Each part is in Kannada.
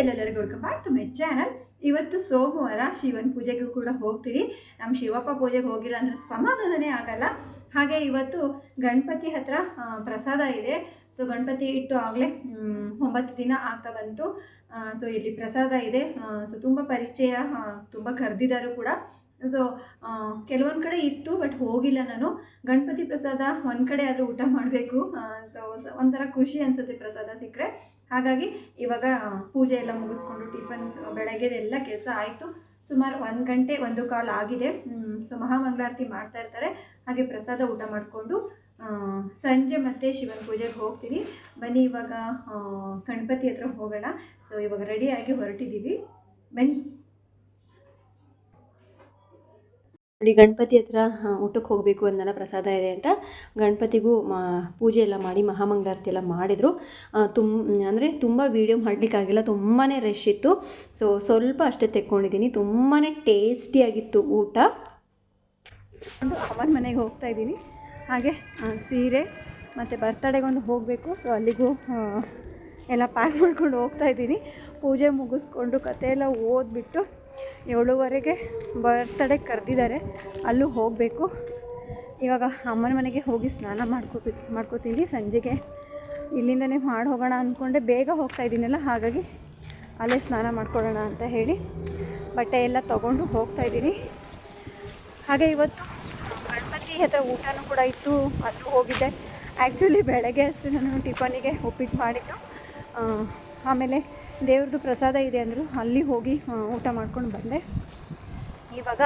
ಎಲ್ಲರಿಗೂ welcome back to my channel ಇವತ್ತು ಸೋಮವಾರ ಶಿವನ ಪೂಜೆಗೂ ಕೂಡ ಹೋಗ್ತೀರಿ. ನಮ್ಮ ಶಿವಪ್ಪ ಪೂಜೆಗೆ ಹೋಗಿಲ್ಲ ಅಂದರೆ ಸಮಾಧಾನನೇ ಆಗಲ್ಲ. ಹಾಗೆ ಇವತ್ತು ಗಣಪತಿ ಹತ್ರ ಪ್ರಸಾದ ಇದೆ. ಸೊ ಗಣಪತಿ ಇಟ್ಟು ಆಗಲೇ ಒಂಬತ್ತು ದಿನ ಆಗ್ತಾ ಬಂತು. ಸೊ ಇಲ್ಲಿ ಪ್ರಸಾದ ಇದೆ. ಸೊ ತುಂಬ ಪರಿಚಯ ತುಂಬ ಕರೆದಿದ್ದಾರೆ ಕೂಡ. ಸೊ ಕೆಲವೊಂದು ಕಡೆ ಇತ್ತು ಬಟ್ ಹೋಗಿಲ್ಲ ನಾನು. ಗಣಪತಿ ಪ್ರಸಾದ ಒಂದು ಕಡೆ ಆದರೂ ಊಟ ಮಾಡಬೇಕು. ಸೊ ಒಂಥರ ಖುಷಿ ಅನಿಸುತ್ತೆ ಪ್ರಸಾದ ಸಿಕ್ಕರೆ. ಹಾಗಾಗಿ ಇವಾಗ ಪೂಜೆ ಎಲ್ಲ ಮುಗಿಸ್ಕೊಂಡು ಟಿಫನ್, ಬೆಳಗ್ಗೆದೆಲ್ಲ ಕೆಲಸ ಆಯಿತು. ಸುಮಾರು ಒಂದು ಗಂಟೆ, ಒಂದು ಕಾಲ್ ಆಗಿದೆ. ಸೊ ಮಹಾಮಂಗಳಾರತಿ ಮಾಡ್ತಾ ಇರ್ತಾರೆ. ಹಾಗೆ ಪ್ರಸಾದ ಊಟ ಮಾಡಿಕೊಂಡು ಸಂಜೆ ಮತ್ತೆ ಶಿವನ ಪೂಜೆಗೆ ಹೋಗ್ತೀವಿ. ಬನ್ನಿ ಇವಾಗ ಗಣಪತಿ ಹತ್ರ ಹೋಗೋಣ. ಸೊ ಇವಾಗ ರೆಡಿಯಾಗಿ ಹೊರಟಿದ್ದೀವಿ. ಬನ್ನಿ. ನೋಡಿ ಗಣಪತಿ ಹತ್ರ ಊಟಕ್ಕೆ ಹೋಗಬೇಕು ಅಂದಲ್ಲ ಪ್ರಸಾದ ಇದೆ ಅಂತ ಗಣಪತಿಗೂ ಮಾ, ಪೂಜೆ ಎಲ್ಲ ಮಾಡಿ ಮಹಾಮಂಗಳಾರತಿ ಎಲ್ಲ ಮಾಡಿದರು. ತುಂಬ ಅಂದರೆ ತುಂಬ ವೀಡಿಯೋ ಮಾಡಲಿಕ್ಕಾಗಿಲ್ಲ ತುಂಬಾ ರಶ್ ಇತ್ತು. ಸೊ ಸ್ವಲ್ಪ ಅಷ್ಟೇ ತೆಕ್ಕೊಂಡಿದ್ದೀನಿ. ತುಂಬಾ ಟೇಸ್ಟಿಯಾಗಿತ್ತು ಊಟ. ಅವನ ಮನೆಗೆ ಹೋಗ್ತಾ ಇದ್ದೀನಿ. ಹಾಗೆ ಸೀರೆ ಮತ್ತು ಬರ್ತಡೆಗೊಂದು ಹೋಗಬೇಕು. ಸೊ ಅಲ್ಲಿಗೂ ಎಲ್ಲ ಪ್ಯಾಕ್ ಮಾಡ್ಕೊಂಡು ಹೋಗ್ತಾ ಇದ್ದೀನಿ. ಪೂಜೆ ಮುಗಿಸ್ಕೊಂಡು ಕಥೆ ಎಲ್ಲ ಓದ್ಬಿಟ್ಟು ಏಳುವರೆಗೆ ಬರ್ತಡೆ ಕರೆದಿದ್ದಾರೆ. ಅಲ್ಲೂ ಹೋಗಬೇಕು. ಇವಾಗ ಅಮ್ಮನ ಮನೆಗೆ ಹೋಗಿ ಸ್ನಾನ ಮಾಡ್ಕೋತಿ ಮಾಡ್ಕೋತೀನಿ ಸಂಜೆಗೆ ಇಲ್ಲಿಂದನೇ ಮಾಡಿ ಹೋಗೋಣ ಅಂದ್ಕೊಂಡೆ ಬೇಗ ಹೋಗ್ತಾ ಇದ್ದೀನಲ್ಲ, ಹಾಗಾಗಿ ಅಲ್ಲೇ ಸ್ನಾನ ಮಾಡ್ಕೊಳ್ಳೋಣ ಅಂತ ಹೇಳಿ ಬಟ್ಟೆ ಎಲ್ಲ ತೊಗೊಂಡು ಹೋಗ್ತಾ ಇದ್ದೀನಿ. ಹಾಗೆ ಇವತ್ತು ಗಣಪತಿ ಹತ್ರ ಊಟನೂ ಕೂಡ ಇತ್ತು ಅದು ಹೋಗಿದ್ದೆ. ಆ್ಯಕ್ಚುಲಿ ಬೆಳಗ್ಗೆ ಅಷ್ಟೇ ನಾನು ಟಿಫನಿಗೆ ಉಪ್ಪಿಟ್ಟು ಮಾಡಿದ್ದು. ಆಮೇಲೆ ದೇವ್ರದ್ದು ಪ್ರಸಾದ ಇದೆ ಅಂದರು, ಅಲ್ಲಿ ಹೋಗಿ ಊಟ ಮಾಡ್ಕೊಂಡು ಬಂದೆ. ಇವಾಗ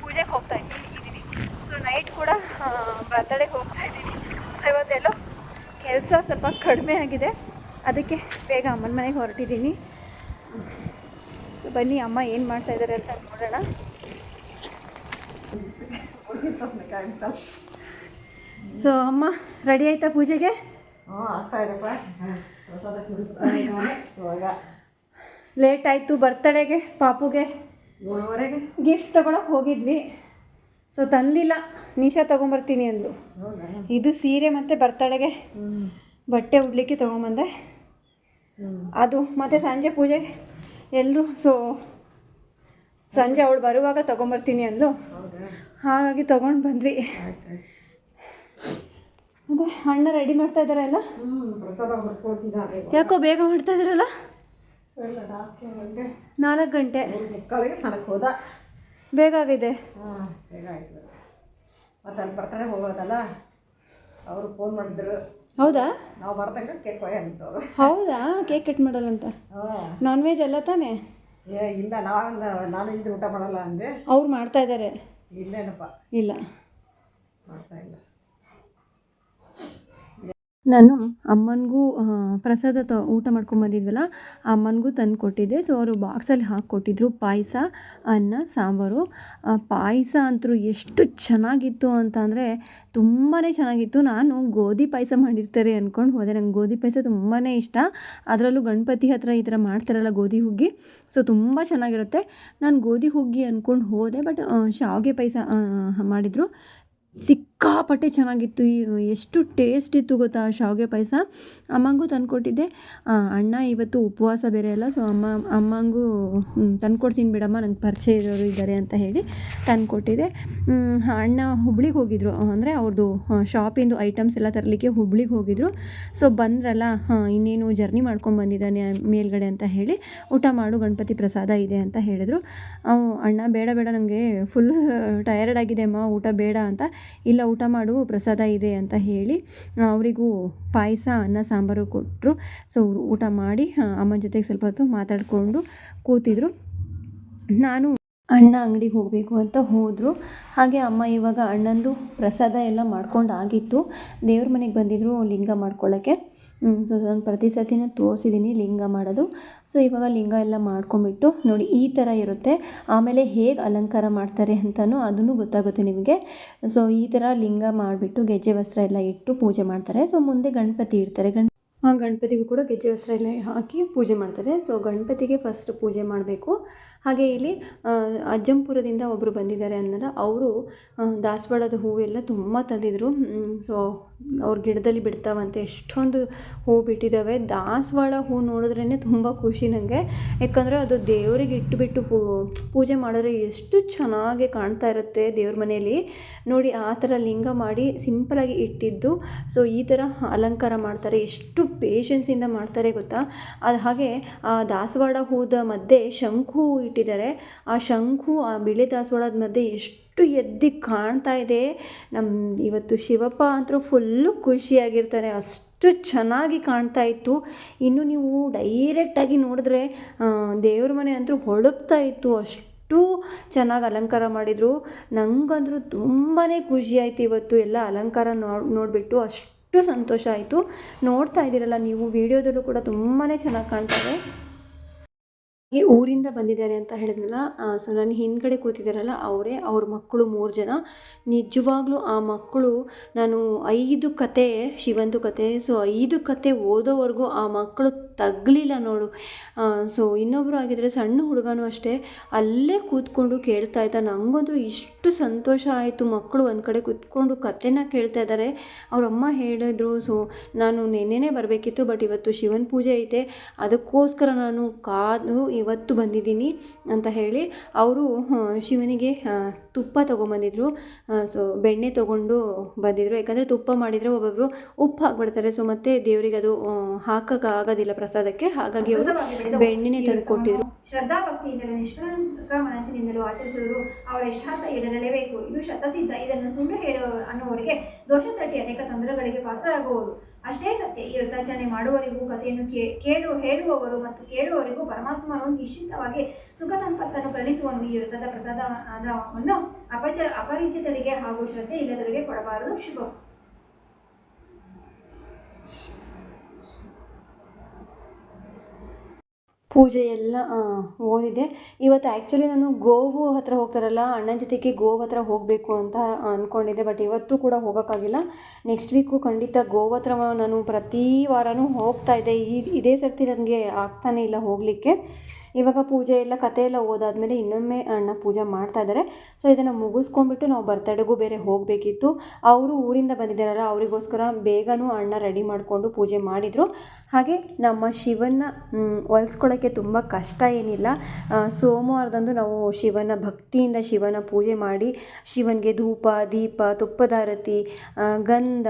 ಪೂಜೆಗೆ ಹೋಗ್ತಾ ಇದ್ದೀನಿ ಸೊ ನೈಟ್ ಕೂಡ ಬರ್ತಡೆಗೆ ಹೋಗ್ತಾ ಇದ್ದೀನಿ. ಸೊ ಇವತ್ತೆಲ್ಲ ಕೆಲಸ ಸ್ವಲ್ಪ ಕಡಿಮೆ ಆಗಿದೆ. ಅದಕ್ಕೆ ಬೇಗ ಅಮ್ಮನ ಮನೆಗೆ ಹೊರಟಿದ್ದೀನಿ. ಸೊ ಬನ್ನಿ, ಅಮ್ಮ ಏನು ಮಾಡ್ತಾ ಇದ್ದಾರೆ ಅಂತ ನೋಡೋಣ. ಸೊ ಅಮ್ಮ ರೆಡಿ ಆಯ್ತಾ ಪೂಜೆಗೆ? ಲೇಟ್ ಆಯಿತು ಬರ್ತಡೆಗೆ ಪಾಪುಗೆ ಗಿಫ್ಟ್ ತೊಗೊಳಕ್ಕೆ ಹೋಗಿದ್ವಿ. ಸೊ ತಂದಿಲ್ಲ. ನಿಶಾ ತೊಗೊಂಬರ್ತೀನಿ ಅಂದ್ಲು. ಇದು ಸೀರೆ ಮತ್ತು ಬರ್ತಡೆಗೆ ಬಟ್ಟೆ ಉಡ್ಲಿಕ್ಕೆ ತೊಗೊಂಬಂದೆ. ಅದು ಮತ್ತು ಸಂಜೆ ಪೂಜೆ. ಎಲ್ಲರೂ ಸೊ ಸಂಜೆ ಅವಳು ಬರುವಾಗ ತೊಗೊಂಬರ್ತೀನಿ ಅಂದ್ಲು. ಹಾಗಾಗಿ ತೊಗೊಂಡು ಬಂದ್ವಿ. ಅದೇ ಅಣ್ಣ ರೆಡಿ ಮಾಡ್ತಾ ಬರ್ಕೊಳ್ತಿದ್ದಾರೆ ಯಾಕೋ ಬೇಗ ಮಾಡ್ತಾ ಇದ್ದೀರಲ್ಲ ನಾಲ್ಕು ಗಂಟೆ. ಹೋದ. ಬೇಗ ಆಗಿದೆ. ಹಾಂ ಬೇಗ ಆಯ್ತು. ಮತ್ತು ಅಲ್ಲಿ ಬರ್ತಾನೆ ಹೋಗೋದಲ್ಲ? ಅವರು ಫೋನ್ ಮಾಡಿದ್ರು. ಹೌದಾ? ನಾವು ಬರ್ತಂಗ ಕೇಕ್ ಅಂತವ್ರು ಹೌದಾ? ಕೇಕ್ ಕಟ್ ಮಾಡಲ್ಲ ಅಂತ? ನಾನ್ ವೆಜ್ ಎಲ್ಲ ತಾನೇ? ಏ ಇಲ್ಲ ನಾನು ನಾನು ಇದ್ರೆ ಊಟ ಮಾಡಲ್ಲ ಅಂದೆ. ಅವ್ರು ಮಾಡ್ತಾ ಇದ್ದಾರೆ ಇಲ್ಲೇನಪ್ಪ. ಇಲ್ಲ. ಮಾಡ್ತಾ ಇಲ್ಲ. ನಾನು ಅಮ್ಮನಿಗೂ ಪ್ರಸಾದ ತ, ಊಟ ಮಾಡ್ಕೊಂಬಂದಿದ್ವಲ್ಲ ಅಮ್ಮನಿಗೂ ತಂದು ಕೊಟ್ಟಿದ್ದೆ. ಸೊ ಅವರು ಬಾಕ್ಸಲ್ಲಿ ಹಾಕ್ಕೊಟ್ಟಿದ್ರು ಪಾಯಸ, ಅನ್ನ, ಸಾಂಬಾರು. ಪಾಯಸ ಅಂತೂ ಎಷ್ಟು ಚೆನ್ನಾಗಿತ್ತು ಅಂತ ಅಂದರೆ ತುಂಬಾ ಚೆನ್ನಾಗಿತ್ತು. ನಾನು ಗೋಧಿ ಪಾಯಸ ಮಾಡಿರ್ತಾರೆ ಅಂದ್ಕೊಂಡು ಹೋದೆ. ನಂಗೆ ಗೋಧಿ ಪಾಯಸ ತುಂಬಾ ಇಷ್ಟ. ಅದರಲ್ಲೂ ಗಣಪತಿ ಹತ್ರ ಈ ಥರ ಮಾಡ್ತಾರಲ್ಲ ಗೋಧಿ ಹುಗ್ಗಿ. ಸೊ ತುಂಬ ಚೆನ್ನಾಗಿರುತ್ತೆ. ನಾನು ಗೋಧಿ ಹುಗ್ಗಿ ಅಂದ್ಕೊಂಡು ಹೋದೆ ಬಟ್ ಶಾವಿಗೆ ಪಾಯಸ ಮಾಡಿದರು. ಸಿಕ್ಕಾಪಟ್ಟೆ ಚೆನ್ನಾಗಿತ್ತು. ಎಷ್ಟು ಟೇಸ್ಟ್ ಇತ್ತು ಗೊತ್ತಾ? ಶಾವಿಗೆ ಪಾಯಸ. ಅಮ್ಮಂಗೂ ತಂದುಕೊಟ್ಟಿದ್ದೆ. ಅಣ್ಣ ಇವತ್ತು ಉಪವಾಸ ಬೇರೆ ಅಲ್ಲ ಸೊ ಅಮ್ಮ, ಅಮ್ಮಂಗೂ ತಂದ್ಕೊಡ್ತೀನಿ ಬಿಡಮ್ಮ, ನಂಗೆ ಪರಿಚಯ ಇರೋರು ಇದ್ದಾರೆ ಅಂತ ಹೇಳಿ ತಂದುಕೊಟ್ಟಿದ್ದೆ ಅಣ್ಣ ಹುಬ್ಳಿಗೆ ಹೋಗಿದ್ರು. ಅಂದರೆ ಅವ್ರದ್ದು ಶಾಪಿಂದು ಐಟಮ್ಸ್ ಎಲ್ಲ ತರಲಿಕ್ಕೆ ಹುಬ್ಳಿಗೆ ಹೋಗಿದ್ರು. ಸೊ ಬಂದ್ರಲ್ಲ, ಹಾಂ, ಇನ್ನೇನು ಜರ್ನಿ ಮಾಡ್ಕೊಂಡು ಬಂದಿದ್ದಾನೆ ಮೇಲ್ಗಡೆ ಅಂತ ಹೇಳಿ ಊಟ ಮಾಡು, ಗಣಪತಿ ಪ್ರಸಾದ ಇದೆ ಅಂತ ಹೇಳಿದ್ರು. ಅಣ್ಣ, ಬೇಡ ಬೇಡ ನನಗೆ ಫುಲ್ ಟಯರ್ಡ್ ಆಗಿದೆ ಅಮ್ಮ, ಊಟ ಬೇಡ ಅಂತ ಇಲ್ಲ, ಊಟ ಮಾಡು ಪ್ರಸಾದ ಇದೆ ಅಂತ ಹೇಳಿ ಅವರಿಗೂ ಪಾಯಸ, ಅನ್ನ, ಸಾಂಬಾರು ಕೊಟ್ಟರು ಸೊ ಊಟ ಮಾಡಿ ಅಮ್ಮನ ಜೊತೆಗೆ ಸ್ವಲ್ಪ ಹೊತ್ತು ಮಾತಾಡಿಕೊಂಡು ಕೂತಿದ್ರು. ನಾನು ಅಣ್ಣ ಅಂಗಡಿಗೆ ಹೋಗಬೇಕು ಅಂತ ಹೋದರು. ಹಾಗೆ ಅಮ್ಮ ಇವಾಗ ಅಣ್ಣಂದು ಪ್ರಸಾದ ಎಲ್ಲ ಮಾಡ್ಕೊಂಡು ಆಗಿತ್ತು. ದೇವ್ರ ಮನೆಗೆ ಬಂದಿದ್ದರು ಲಿಂಗ ಮಾಡ್ಕೊಳ್ಳೋಕ್ಕೆ ಸೊ ನಾನು ಪ್ರತಿ ಸತಿನೂ ತೋರಿಸಿದ್ದೀನಿ ಲಿಂಗ ಮಾಡೋದು. ಸೊ ಇವಾಗ ಲಿಂಗ ಎಲ್ಲ ಮಾಡ್ಕೊಂಬಿಟ್ಟು ನೋಡಿ ಈ ಥರ ಇರುತ್ತೆ. ಆಮೇಲೆ ಹೇಗೆ ಅಲಂಕಾರ ಮಾಡ್ತಾರೆ ಅಂತಲೂ ಅದನ್ನು ಗೊತ್ತಾಗುತ್ತೆ ನಿಮಗೆ. ಸೊ ಈ ಥರ ಲಿಂಗ ಮಾಡಿಬಿಟ್ಟು ಗೆಜ್ಜೆ ವಸ್ತ್ರ ಎಲ್ಲ ಇಟ್ಟು ಪೂಜೆ ಮಾಡ್ತಾರೆ. ಸೊ ಮುಂದೆ ಗಣಪತಿ ಇಡ್ತಾರೆ. ಗಣ ಗಣಪತಿಗೂ ಕೂಡ ಗೆಜ್ಜೆ ವಸ್ತ್ರ ಎಲ್ಲ ಹಾಕಿ ಪೂಜೆ ಮಾಡ್ತಾರೆ. ಸೊ ಗಣಪತಿಗೆ ಫಸ್ಟ್ ಪೂಜೆ ಮಾಡಬೇಕು. ಹಾಗೆ ಇಲ್ಲಿ ಅಜ್ಜಂಪುರದಿಂದ ಒಬ್ಬರು ಬಂದಿದ್ದಾರೆ ಅನ್ನಲ್ಲ ಅವರು ದಾಸವಾಳದ ಹೂವೆಲ್ಲ ತುಂಬ ತಂದಿದ್ರು. ಸೊ, ಅವ್ರ ಗಿಡದಲ್ಲಿ ಬಿಡ್ತಾವಂತೆ. ಎಷ್ಟೊಂದು ಹೂ ಬಿಟ್ಟಿದ್ದಾವೆ ದಾಸವಾಳ ಹೂ ನೋಡಿದ್ರೇ ತುಂಬ ಖುಷಿ ನನಗೆ ಯಾಕಂದರೆ ಅದು ದೇವರಿಗೆ ಇಟ್ಟುಬಿಟ್ಟು ಪೂ, ಪೂಜೆ ಮಾಡಿದ್ರೆ ಎಷ್ಟು ಚೆನ್ನಾಗಿ ಕಾಣ್ತಾ ಇರುತ್ತೆ ದೇವ್ರ ಮನೆಯಲ್ಲಿ. ನೋಡಿ, ಆ ಥರ ಲಿಂಗ ಮಾಡಿ ಸಿಂಪಲಾಗಿ ಇಟ್ಟಿದ್ದು. ಸೊ, ಈ ಥರ ಅಲಂಕಾರ ಮಾಡ್ತಾರೆ. ಎಷ್ಟು ಪೇಷನ್ಸಿಂದ ಮಾಡ್ತಾರೆ ಗೊತ್ತಾ? ಅದು ಹಾಗೆ, ಆ ದಾಸವಾಳ ಹೂದ ಮಧ್ಯೆ ಶಂಕು ಇಟ್ಟಿದ್ದಾರೆ. ಆ ಶಂಕು ಆ ಬಿಳಿ ದಾಸವಾಳದ ಮಧ್ಯೆ ಎಷ್ಟು ಎದ್ದು ಕಾಣ್ತಾ ಇದೆ. ನಮ್ಮ ಇವತ್ತು ಶಿವಪ್ಪ ಅಂತೂ ಫುಲ್ಲು ಖುಷಿಯಾಗಿರ್ತಾರೆ. ಅಷ್ಟು ಚೆನ್ನಾಗಿ ಕಾಣ್ತಾ ಇತ್ತು. ಇನ್ನು ನೀವು ಡೈರೆಕ್ಟಾಗಿ ನೋಡಿದ್ರೆ ದೇವ್ರ ಮನೆ ಅಂತೂ ಹೊಳಪ್ತಾ ಇತ್ತು. ಅಷ್ಟು ಚೆನ್ನಾಗಿ ಅಲಂಕಾರ ಮಾಡಿದರು. ನನಗಂದ್ರೂ ತುಂಬಾ ಖುಷಿ ಆಯಿತು ಇವತ್ತು ಎಲ್ಲ ಅಲಂಕಾರ ನೋಡಿ, ನೋಡಿಬಿಟ್ಟು. ಅಷ್ಟು ಸಂತೋಷ ಆಯಿತು. ನೋಡ್ತಾ ಇದ್ದೀರಲ್ಲ, ನೀವು ವಿಡಿಯೋದಲ್ಲೂ ಕೂಡ ತುಂಬಾ ಚೆನ್ನಾಗಿ ಕಾಣ್ತಾರೆ ಈ ಊರಿಂದ ಬಂದಿದ್ದಾರೆ ಅಂತ ಹೇಳಿದ್ನಲ್ಲ ಸೊ ನನ್ನ ಹಿಂದ್ಗಡೆ ಕೂತಿದ್ದಾರಲ್ಲ, ಅವರೇ, ಅವ್ರ ಮಕ್ಕಳು ಮೂರು ಜನ. ನಿಜವಾಗ್ಲೂ ಆ ಮಕ್ಕಳು, ನಾನು ಐದು ಕತೆ, ಶಿವಂದು ಕತೆ ಸೊ ಐದು ಕತೆ ಓದೋವರೆಗೂ ಆ ಮಕ್ಕಳು ತಗ್ಲಿಲ್ಲ ನೋಡು. ಸೊ ಇನ್ನೊಬ್ಬರು ಆಗಿದ್ರೆ ಸಣ್ಣ ಹುಡುಗನೂ ಅಷ್ಟೇ, ಅಲ್ಲೇ ಕೂತ್ಕೊಂಡು ಕೇಳ್ತಾ ಇದ್ದ. ನನಗಂತೂ ಇಷ್ಟು ಸಂತೋಷ ಆಯಿತು ಮಕ್ಕಳು ಒಂದು ಕಡೆ ಕೂತ್ಕೊಂಡು ಕತೆನ ಕೇಳ್ತಾ ಇದ್ದಾರೆ. ಅವರಮ್ಮ ಹೇಳಿದ್ರು ಸೊ ನಾನು ನೆನ್ನೆನೇ ಬರಬೇಕಿತ್ತು ಬಟ್ ಇವತ್ತು ಶಿವನ ಪೂಜೆ ಐತೆ. ಅದಕ್ಕೋಸ್ಕರ ನಾನು ಕಾದು ಇವತ್ತು ಬಂದಿದ್ದೀನಿ ಅಂತ ಹೇಳಿ ಅವರು ಶಿವನಿಗೆ ತುಪ್ಪ ತೊಗೊಂಬಂದಿದ್ರು. ಸೊ ಬೆಣ್ಣೆ ತೊಗೊಂಡು ಬಂದಿದ್ರು. ಯಾಕಂದರೆ ತುಪ್ಪ ಮಾಡಿದರೆ ಒಬ್ಬೊಬ್ಬರು ಉಪ್ಪು ಹಾಕ್ಬಿಡ್ತಾರೆ. ಸೊ ಮತ್ತೆ ದೇವರಿಗೆ ಅದು ಹಾಕಕ್ಕೆ ಆಗೋದಿಲ್ಲ ಪ್ರಸಾದಕ್ಕೆ. ಹಾಗಾಗಿ ಅವರು ಬೆಣ್ಣೆನೇ ತಂದು ಕೊಟ್ಟಿದ್ರು. ಶ್ರದ್ಧಾ ಭಕ್ತಿಯಿಂದಲೂ ನಿಷ್ಕಳಂಕ ಮನಸ್ಸಿನಿಂದಲೂ ಆಚರಿಸುವುದು ಅವರ ಇಷ್ಟಾರ್ಥ ಈಡೇರಲೇಬೇಕು ಇದು ಶತಸಿದ್ಧ. ಇದನ್ನು ಸುಳ್ಳು ಹೇಳುವ ಅನ್ನುವರಿಗೆ ದೋಷ ತಟ್ಟಿ ಅನೇಕ ತೊಂದರೆಗಳಿಗೆ ಪಾತ್ರರಾಗುವರು ಅಷ್ಟೇ ಸತ್ಯ, ಈ ವ್ರತಾಚರಣೆ ಮಾಡುವವರಿಗೂ, ಕಥೆಯನ್ನು ಕೇಳು, ಹೇಳುವವರು ಮತ್ತು ಕೇಳುವವರಿಗೂ ಪರಮಾತ್ಮನು ನಿಶ್ಚಿತವಾಗಿ ಸುಖ ಸಂಪತ್ತನ್ನು ಕರುಣಿಸುವನು. ಈ ವ್ರತದ ಪ್ರಸಾದವನ್ನು ಅಪಚ, ಅಪರಿಚಿತರಿಗೆ ಹಾಗೂ ಶ್ರದ್ಧೆ ಇಲ್ಲದವರಿಗೆ ಕೊಡಬಾರದು. ಶುಭ. ಪೂಜೆ ಎಲ್ಲ ಓದಿದೆ. ಇವತ್ತು ಆ್ಯಕ್ಚುಲಿ ನಾನು ಗೋವು ಹತ್ರ ಹೋಗ್ತಾರಲ್ಲ, ಅಣ್ಣನ ಜೊತೆಗೆ ಗೋವು ಹತ್ರ ಹೋಗಬೇಕು ಅಂತ ಅಂದ್ಕೊಂಡಿದ್ದೆ ಬಟ್ ಇವತ್ತು ಕೂಡ ಹೋಗೋಕ್ಕಾಗಿಲ್ಲ. ನೆಕ್ಸ್ಟ್ ವೀಕು ಖಂಡಿತ ಗೋವು ಹತ್ರ ನಾನು ಪ್ರತಿ ವಾರವೂ ಹೋಗ್ತಾ ಇದ್ದೆ. ಈ, ಇದೇ ಸರ್ತಿ ನನಗೆ ಆಗ್ತಾನೇ ಇಲ್ಲ ಹೋಗಲಿಕ್ಕೆ. ಇವಾಗ ಪೂಜೆ ಎಲ್ಲ ಕತೆ ಎಲ್ಲ ಓದಾದಮೇಲೆ ಇನ್ನೊಮ್ಮೆ ಅಣ್ಣ ಪೂಜೆ ಮಾಡ್ತಾ ಇದ್ದಾರೆ. ಸೊ ಇದನ್ನು ಮುಗಿಸ್ಕೊಂಡ್ಬಿಟ್ಟು ನಾವು ಬರ್ತಡೆಗೂ ಬೇರೆ ಹೋಗಬೇಕಿತ್ತು. ಅವರು ಊರಿಂದ ಬಂದಿದ್ದಾರಲ್ಲ, ಅವರಿಗೋಸ್ಕರ ಬೇಗನೂ ಅಣ್ಣ ರೆಡಿ ಮಾಡಿಕೊಂಡು ಪೂಜೆ ಮಾಡಿದರು. ಹಾಗೆ ನಮ್ಮ ಶಿವನ ಹೊಲ್ಸ್ಕೊಳ್ಳೋಕ್ಕೆ ತುಂಬ ಕಷ್ಟ ಏನಿಲ್ಲ. ಸೋಮವಾರದಂದು ನಾವು ಶಿವನ ಭಕ್ತಿಯಿಂದ ಶಿವನ ಪೂಜೆ ಮಾಡಿ, ಶಿವನಿಗೆ ಧೂಪ, ದೀಪ, ತುಪ್ಪದಾರತಿ ಗಂಧ,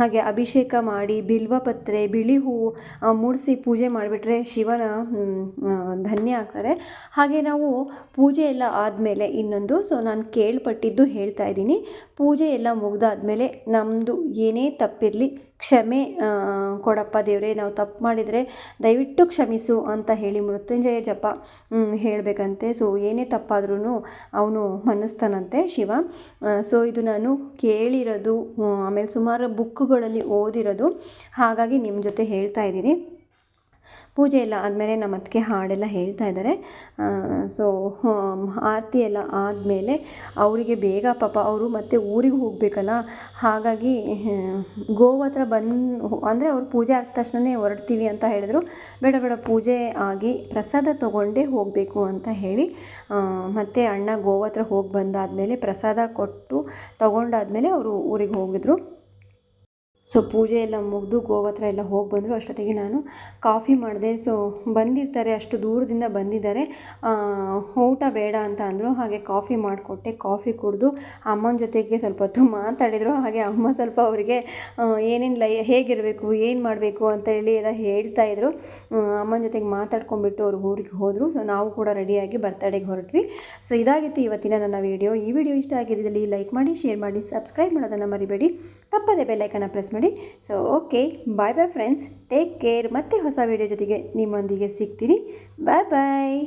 ಹಾಗೆ ಅಭಿಷೇಕ ಮಾಡಿ, ಬಿಲ್ವಪತ್ರೆ, ಬಿಳಿ ಹೂವು ಮೂಡಿಸಿ ಪೂಜೆ ಮಾಡಿಬಿಟ್ರೆ ಶಿವನ ಧನ್ಯ ಆಗ್ತಾರೆ. ಹಾಗೆ ನಾವು ಪೂಜೆ ಎಲ್ಲ ಆದಮೇಲೆ ಇನ್ನೊಂದು ಸೊ ನಾನು ಕೇಳ್ಪಟ್ಟಿದ್ದು ಹೇಳ್ತಾ ಇದ್ದೀನಿ. ಪೂಜೆ ಎಲ್ಲ ಮುಗಿದಾದ್ಮೇಲೆ ನಮ್ಮದು ಏನೇ ತಪ್ಪಿರಲಿ, ಕ್ಷಮೆ ಕೊಡಪ್ಪ ದೇವರೇ, ನಾವು ತಪ್ಪು ಮಾಡಿದರೆ ದಯವಿಟ್ಟು ಕ್ಷಮಿಸು ಅಂತ ಹೇಳಿ ಮೃತ್ಯುಂಜಯ ಜಪ ಹೇಳಬೇಕಂತೆ. ಸೊ ಏನೇ ತಪ್ಪಾದ್ರೂ ಅವನು ಮನಸ್ತಾನಂತೆ ಶಿವ. ಸೊ ಇದು ನಾನು ಕೇಳಿರೋದು ಆಮೇಲೆ ಸುಮಾರು ಬುಕ್ಕುಗಳಲ್ಲಿ ಓದಿರೋದು. ಹಾಗಾಗಿ ನಿಮ್ಮ ಜೊತೆ ಹೇಳ್ತಾ ಇದ್ದೀನಿ. ಪೂಜೆ ಎಲ್ಲ ಆದಮೇಲೆ ನಮ್ಮ ಅತ್ತಿಗೆ ಹಾಡೆಲ್ಲ ಹೇಳ್ತಾ ಇದ್ದಾರೆ. ಸೊ ಆರತಿ ಎಲ್ಲ ಆದಮೇಲೆ ಅವರಿಗೆ ಬೇಗ ಪಾಪ ಅವರು ಮತ್ತೆ ಊರಿಗೆ ಹೋಗಬೇಕಲ್ಲ. ಹಾಗಾಗಿ ಗೋವು ಹತ್ರ ಬಂದು, ಅಂದರೆ ಅವ್ರು ಪೂಜೆ ಆದ ತಕ್ಷಣವೇ ಹೊರಡ್ತೀವಿ ಅಂತ ಹೇಳಿದ್ರು. ಬೇಡ ಬೇಡ, ಪೂಜೆ ಆಗಿ ಪ್ರಸಾದ ತೊಗೊಂಡೇ ಹೋಗಬೇಕು ಅಂತ ಹೇಳಿ ಮತ್ತೆ ಅಣ್ಣ ಗೋವು ಹತ್ರ ಹೋಗಿ ಬಂದಾದಮೇಲೆ ಪ್ರಸಾದ ಕೊಟ್ಟು ತೊಗೊಂಡಾದ್ಮೇಲೆ ಅವರು ಊರಿಗೆ ಹೋಗಿದ್ರು. ಸೊ ಪೂಜೆ ಎಲ್ಲ ಮುಗಿದು ಗೋವತ್ರ ಎಲ್ಲ ಹೋಗಿ ಬಂದರು. ಅಷ್ಟೊತ್ತಿಗೆ ನಾನು ಕಾಫಿ ಮಾಡಿದೆ. ಸೊ ಬಂದಿರ್ತಾರೆ, ಅಷ್ಟು ದೂರದಿಂದ ಬಂದಿದ್ದಾರೆ. ಊಟ ಬೇಡ ಅಂತ ಅಂದರು. ಹಾಗೆ ಕಾಫಿ ಮಾಡಿಕೊಟ್ಟೆ. ಕಾಫಿ ಕುಡಿದು ಅಮ್ಮನ ಜೊತೆಗೆ ಸ್ವಲ್ಪ ಹೊತ್ತು ಮಾತಾಡಿದರು. ಹಾಗೆ ಅಮ್ಮ ಸ್ವಲ್ಪ ಅವರಿಗೆ ಏನೇನು ಲೈ, ಹೇಗಿರಬೇಕು, ಏನು ಮಾಡಬೇಕು ಅಂತ ಹೇಳಿ ಎಲ್ಲ ಹೇಳ್ತಾ ಇದ್ದರು ಅಮ್ಮನ ಜೊತೆಗೆ ಮಾತಾಡ್ಕೊಂಡ್ಬಿಟ್ಟು ಅವ್ರ ಊರಿಗೆ ಹೋದರು. ಸೊ ನಾವು ಕೂಡ ರೆಡಿಯಾಗಿ ಬರ್ತಡೇಗೆ ಹೊರಟ್ವಿ. ಸೊ ಇದಾಗಿತ್ತು ಇವತ್ತಿನ ನನ್ನ ವಿಡಿಯೋ. ಈ ವಿಡಿಯೋ ಇಷ್ಟ ಆಗಿದ್ದಲ್ಲಿ ಲೈಕ್ ಮಾಡಿ, ಶೇರ್ ಮಾಡಿ, ಸಬ್ಸ್ಕ್ರೈಬ್ ಮಾಡೋದನ್ನು ಮರಿಬೇಡಿ. ತಪ್ಪದೆ ಬೆಲ್ಲೈಕನ್ನು ಪ್ರೆಸ್ ಮಾಡಿ. So okay bye bye friends take care ಮತ್ತೆ ಹೊಸ ವಿಡಿಯೋ ಜೊತೆಗೆ ನಿಮ್ಮೊಂದಿಗೆ ಸಿಗ್ತೀನಿ. ಬಾಯ್ ಬಾಯ್